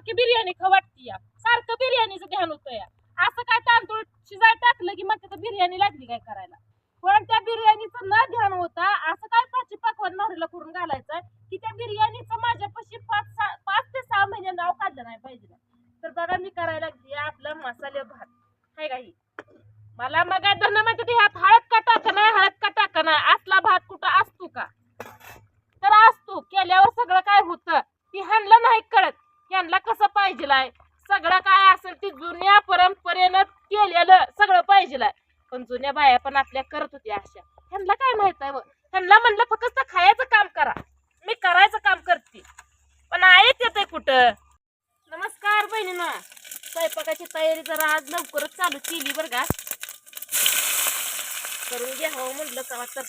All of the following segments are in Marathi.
सारखी बिर्याणी खवाटती या. सारखं बिर्याणीचं ध्यान होतं या. असं काय तांदूळ शिजाय टाकलं की मग तिथं बिर्याणी लागली काय करायला? पण त्या बिर्याणीचं न ध्यान होता असं काय पाची पकवान नवरीला करून घालायचं की त्या बिर्याणीचं माझ्यापाशी पाच सहा पाच ते सहा महिने नाव काढलं नाही पाहिजे तर बघा मी करायला लागली आपलं मसाले भात. काय काही मला मग धन म्हणते ह्यात हळद का टाका नाही हळद का टाका नाही असला भात कुठं असतो का तर असतो केल्यावर सगळं काय होतं ती ह्यांना नाही कळत ह्यांना कसं पाहिजे सगळं काय असेल ती जुन्या परंपरेनं केलेलं सगळं पाहिजे पण जुन्या बाया पण आपल्या करत होत्या अशा. ह्यांना काय माहीत आहे ह्यांना म्हणलं फक्त खायचं काम करा. मी करायचं काम करते. पण आहेत येते कुठं? नमस्कार बहिणीनं. स्वयंपाकाची तयारी जरा आज लवकरच चालू केली बरं का. करून घ्यावं हो म्हणलं का तर.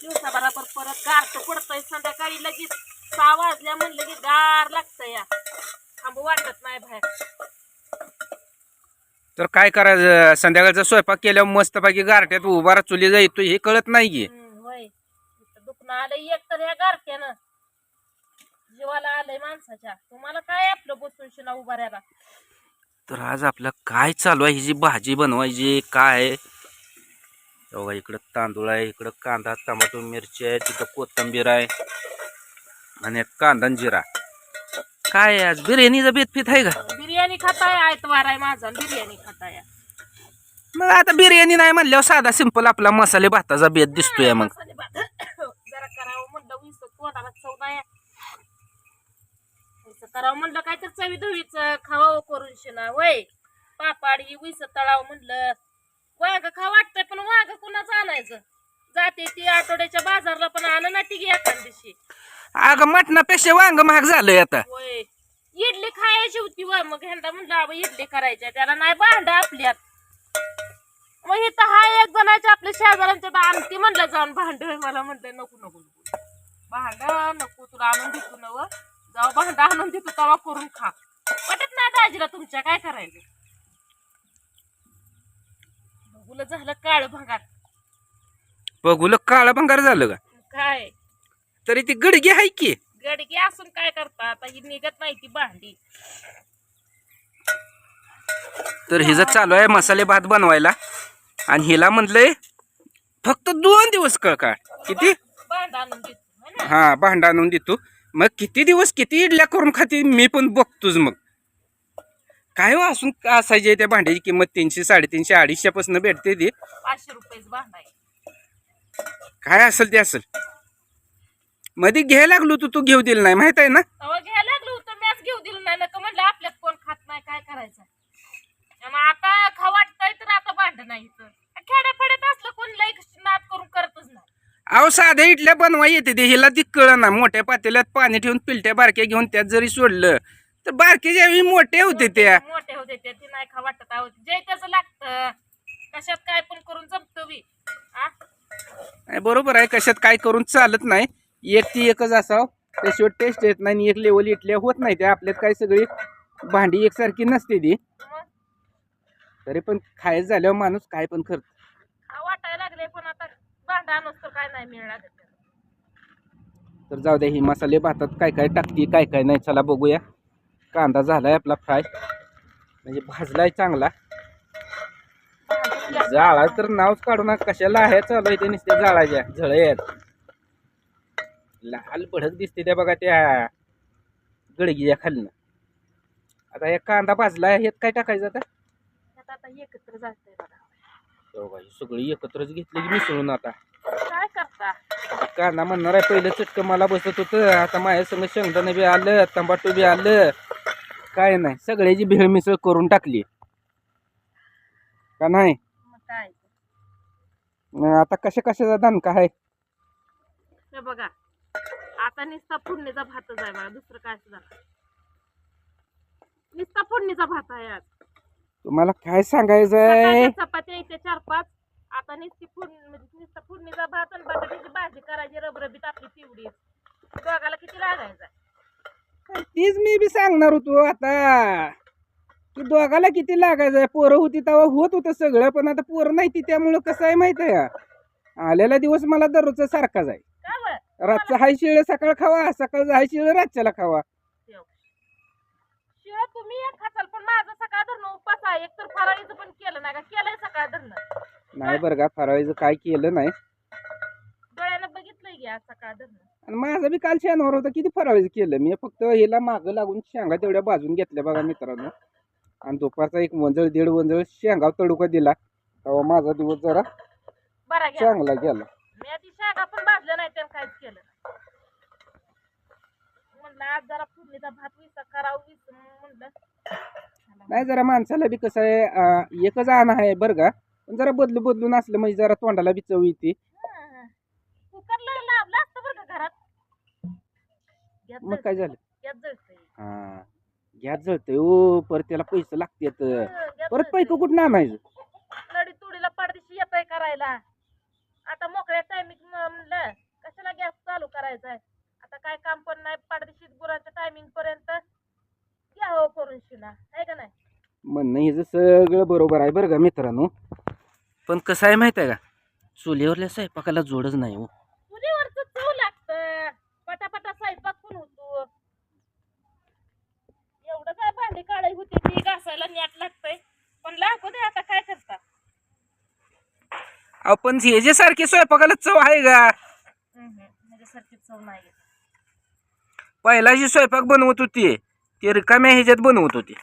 दिवसाभरापर परत गारट पडतंय. संध्याकाळी लगेच सहा वाजल्या म्हणलं की गार लागतंय या. थांबू वाटत नाही बाहेर. तर काय करायचं? संध्याकाळचा स्वयंपाक केल्यावर मस्तपैकी गारट्यात उभारा चुली जायतो हे कळत नाही की. हम्म, होय. इथं दुखणं आलंय एक तर ह्या गारट्यानं जीवाला आलंय माणसाच्या. तुम्हाला काय आपलं बसून शिना उभा राहायला तर आज आपलं काय चालू आहे? ही जी भाजी बनवायची काय आहे? बघा इकडं तांदूळ आहे इकडं कांदा टमाटो मिरची आहे तिथं कोथिंबीर आहे आणि कांदा आणि जिरा. काय आहे आज? बिर्याणीचा बेत फित आहे का? बिर्याणी खाताय आयतवार आहे माझा बिर्याणी खाताय. मग आता बिर्याणी नाही म्हणल्यावर साधा सिंपल आपला मसाले भाताचा बेत दिसतोय मग. जरा करावं म्हणलं वीस तोंडाला चव नाही. वीस करावं म्हणलं काय तर चवी धुवीच खावावं करून शिना वय. पापाडी वीस तळावं म्हणलं. वाघ खा वाटतंय पण वाघ कुणाचं आणायचं? जाते ती आठवड्याच्या बाजारला पण आण ना ती एखाद दिवशी. अगं मटणापेक्षा वांग महाग झालंय आता. होय. इडली खायची होती व. मग ह्यांना म्हणलं अबा इडली करायच्या त्याला नाही भांड आपल्यात. मग इथं हा एक जणाच्या आपल्या शेजाऱ्यांच्या आणती म्हणलं जाऊन भांड. मला म्हणलं नको नको नको. भांड नको तुला आणून देतो नव जाऊ भांड आणून देतो तवा करून खा. पटत नाही दाजीला तुमच्या काय करायचं? बघूला झालं काळ भागात बघूल काळा भंगार झालं का? काय? तरी ती गडगी आहे की? गडगी असून काय करता आता ही निघत नाही ती भांडी. तर हिचं चालू आहे मसाले भात बनवायला आणि हिला म्हणलंय फक्त दोन दिवस किती? भांड आणून देतो है ना? हा भांडा आणून देतो. मग किती दिवस किती इडल्या करून खाते मी पण बघतोच मग. काय हो असून का असायची त्या भांड्याची किंमत तीनशे साडेतीनशे अडीचशेपासून भेटते ती. पाचशे रुपयेच भांड आहे. काय असेल ते असेल. मध्ये घ्यायला लागलो तू तू घेऊ दिलं नाही माहीत आहे ना? तेव्हा घ्यायला लागलो होतं मॅच घेऊ दिलं नाही नका म्हणलं आपल्यात कोण खात नाही काय करायचं? आणि आता खा वाटतंय तर आता भांड नाही खेड्यापाड्यात असलं कोण लई नाद करून करतच नाही. अहो साध्या इडल्या बनवा येते ते हिला ती कळ ना मोठ्या पातेल्यात पाणी ठेवून पिलट्या बारक्या घेऊन त्यात जरी सोडलं तर बारके ज्यावेळी मोठे होते त्या. मोठे होते ते ती नाही खा वाटत. आहोत जे त्याचं लागतं कशात काय पण करून जमतं बी. आ? नाही, बरोबर आहे कशात काय करून चालत नाही. एक ती एकच असावं. त्याशिवाय टेस्ट येत नाही आणि एक लेवल इटल्या होत नाही. त्या आपल्यात काय सगळी भांडी एकसारखी नसते ती. तरी पण खायचं झाल्यावर माणूस काय पण करत. खा वाटायला लागले पण आता भांड आणूस तर काय नाही मिळणार. तर जाऊ द्या ही मसाले भातात काय काय टाकते काय काय नाही चला बघूया. कांदा झालाय आपला फ्राय. म्हणजे भाजलाय चांगला. जाळा तर नावच काढू नका कशाला आहे चालू आहे ते नुसते जाळाच्या झळ्यात लाल भडक दिसते त्या बघा त्या गडगीच्या खालनं. आता हे कांदा भाजलाय ह्यात काय टाकायचं आता? त्यात आता एकत्र बघा. हो बाई, सगळी एकत्रच घेतली की मिसळून आता. काय करता? कांदा म्हणणार आहे पहिलं चटकं मला बसत होतं आता माझ्या संग शेंगदाणे बी आलं तंबाटू बी आलं. काय नाही सगळ्याची भेळ मिसळ करून टाकली. का नाही? मग काय? मग आता कशा कशाचा दणका आहे? हे बघा आता नुसता फोडणीचा भातच आहे बघा दुसरं काय नाही. नुसता फोडणीचा भात आहे आज. तुम्हाला काय सांगायचंय? सकाळच्या चपात्या इथे चार पाच. आता नुसती फोडणी म्हणजे नुसता फोडणीचा भात आणि बटाट्याची भाजी करायची रबरबीत आपली पिवडी दोघाला किती लागायचा तीच मी बी सांगणार होतो आता. की दोघाला किती लागायचंय? पोरं होती तेव्हा होत होतं सगळं पण आता पोरं नाही ती त्यामुळं कसं आहे माहीत आहे आलेला दिवस मला दररोजचा सारखाच आहे. रातचं हाय शिळ सकाळ खावा सकाळ हाय शिळ रातच्याला खावा. तुम्ही नाही बर बरं का फराळीच काय केलं नाही. बघितलं माझं बी काल शनिवार होता किती फराळीच केलं. मी फक्त हिला मागं लागून शेंगा तेवढ्या भाजून घेतल्या बघा मित्रांनो. आणि दुपारचा एक वंजळ दीड वंजळ शेंगा तडुका दिला. तेव्हा माझा दिवस जरा चांगला गेला. मी आधी शागा पण भाजलं नाही त्यानं काहीच केलं. म्हणलं आज जरा फोडणीचा भात विसा करावं विस म्हणलं नाही जरा माणसाला बी कसं आहे अं, एकच आण आहे बरं का पण जरा बदलू बदलून असलं म्हणजे जरा तोंडाला बी चव येते हं. लावलं असतं बरं का घरात गॅस मग काय झालं गॅस जळतंय. हा गॅस जळतंय ओ परत त्याला पैसे लागतात हं, गॅस परत जळतंय. कुठं आणायचं लडी तुडीला पडदिशी येतोय करायला आता मोकळ्या टायमिंग म्हणलं कशाला गॅस चालू करायचा आहे आता काय काम पण नाही पाडदिशीत गुराच्या टायमिंग पर्यंत घ्यावं करून शिना आहे का नाही? म्हणणं हे सगळं बरोबर आहे बरं का मित्रांनो. पण कसं आहे माहीत आहे का? चुलीवरल्या स्वयंपाकाला जोडच नाही हो चुलीवरच चव लागतं पटापटा स्वयंपाक पण होतो एवढं काय भांडी काढाई होती ती घासायला न्याट लागतंय पण लागू दे आता काय करता आपण हे जे सारखे स्वयंपाकाला चव आहे का? माझ्यासारखी चव नाही येत. पहिला जी स्वयंपाक बनवत होती ते रिकाम्या ह्याच्यात बनवत होती.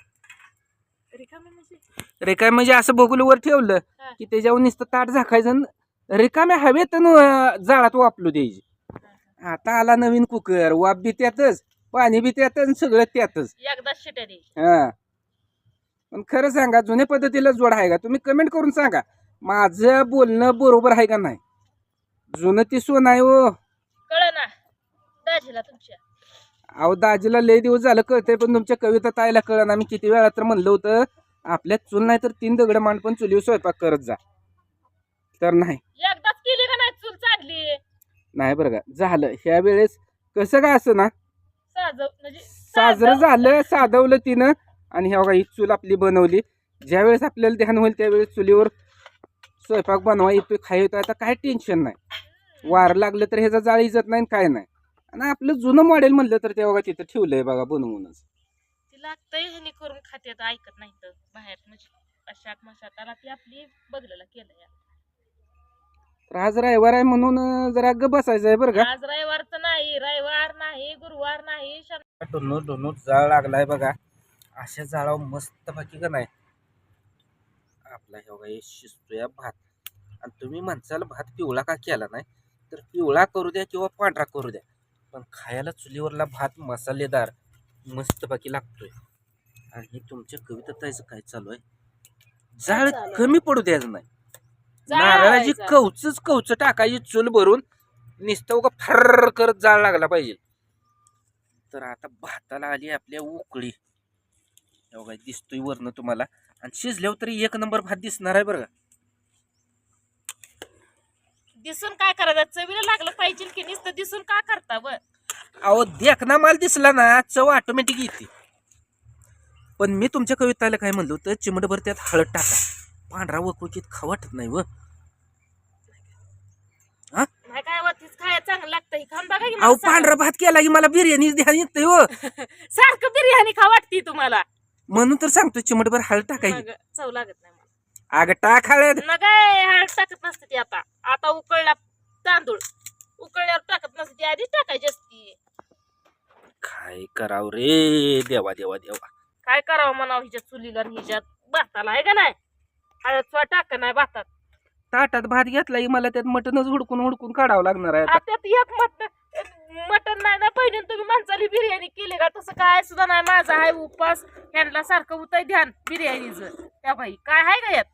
रिकामी म्हणजे? रिकाम्या म्हणजे असं बघूल वर ठेवलं हा. की त्याच्यावर नुसतं ताट झाकायचं आणि रिकाम्या हवेत जाळात वापलू द्यायची. आता आला नवीन कुकर वाफ बी त्यातच पाणी बी त्यातच आणि सगळं त्यातच. एकदा शिट्या दे हा. पण खरं सांगा जुन्या पद्धतीला जोड आहे का? तुम्ही कमेंट करून सांगा. माझं बोलणं बरोबर आहे का नाही? जुनं ती सोन आहे हो. कळ ना दाजीला तुमच्या. अहो दाजीला लय दिवस झालं कळतंय पण तुमच्या कविता ताईला कळ ना मी किती वेळा तर म्हणलं होतं आपल्यात चूल नाही तर तीन दगड मांड पण चुलीवर स्वयंपाक करत जा. तर नाही. एकदाच केली का नाही चूल चांगली? नाही बरं का. झालं. ह्या वेळेस कसं काय असं ना? साजव म्हणजे साजरं साजव- झालं साधवलं तिनं. आणि ह्या बघा ही चूल आपली बनवली. ज्यावेळेस आपल्याला ध्यान होईल त्यावेळेस चुलीवर स्वयंपाक बनवा येतो खाय येतो आता काय टेन्शन नाही. वार लागलं तर ह्याचा जाळ इजत नाही काय नाही. आणि आपलं जुनं मॉडेल म्हणलं तर ते बघा तिथं ठेवलंय बघा बनवूनच. ती लागतंय ह्यानी करून खात्यात ऐकत नाही तर बाहेर. म्हणजे आला ती आपली बघलेला केलं या तर आज रविवार आहे म्हणून जरा ग बसायचं आहे बरं का? आज रविवारचं नाही रविवार नाही गुरुवार नाही शनि डोनो डोनो जाळ लागलाय बघा. अशा जाळावर मस्त बाकी का नाही? आपला हे बघा शिजतोय भात. आणि तुम्ही म्हणसाल भात पिवळा का केला नाही तर पिवळा करू द्या किंवा पांढरा करू द्या. पण खायला चुलीवरला भात मसालेदार मस्त बाकी लागतोय. आणि हे तुमच्या कविता ताईचं काय चालू आहे? जाळ? कमी पडू द्यायचं नाही. नारळाची कवचच कवच टाकायची चूल भरून नुसतं उगा फर्र करत जाळ लागला पाहिजे. तर आता भाताला आली आपल्या उकळी. एवढा दिसतोय वरनं तुम्हाला. आणि शिजल्यावर तरी एक नंबर भात दिसणार आहे बरं का. दिसून काय करायचं? चवीला लागलं पाहिजे की नुसतं दिसून का करता बर अहो देखना माल दिसला ना चव ऑटोमॅटिक येते. पण मी तुमच्या कविताला काय म्हणलो तर चिमटभर त्यात हळद टाका. पांढरा वकुकीत वाटत नाही व. नाही काय वरतीच खायला चांगलं लागतं. हे खाऊन बघा की अहो मला. पांढरा भात केला की मला बिर्याणी ध्यान येतंय हो सारखं बिर्याणी खा वाटती तुम्हाला. म्हणून तर सांगतो चिमटभर हळद टाकायची. मग चव लागत नाही मला. अगं टाक हळद. काय हळद टाकत नसते ती आता. आता उकळला तांदूळ. उकळल्यावर टाकत नसते ती आधी टाकायची असती. काय कराव रे? देवा देवा देवा. काय करावं म्हणावं हिच्या चुलीला आणि हिच्यात? भाताला आहे का नाही? हळद सुद्धा टाक नाही भातात? ताटात भात घेतला की मला त्यात मटनच हुडकून हुडकून काढावं लागणार आहे आता. एक मटन मटन नाही ना पहिले तुम्ही माणसाली बिर्याणी केली का? तसं काय सुद्धा नाही. माझा आहे उपास. ह्यांना सारखं उतर ध्यान बिर्याणीचं. त्या बाई काय आहे का यात?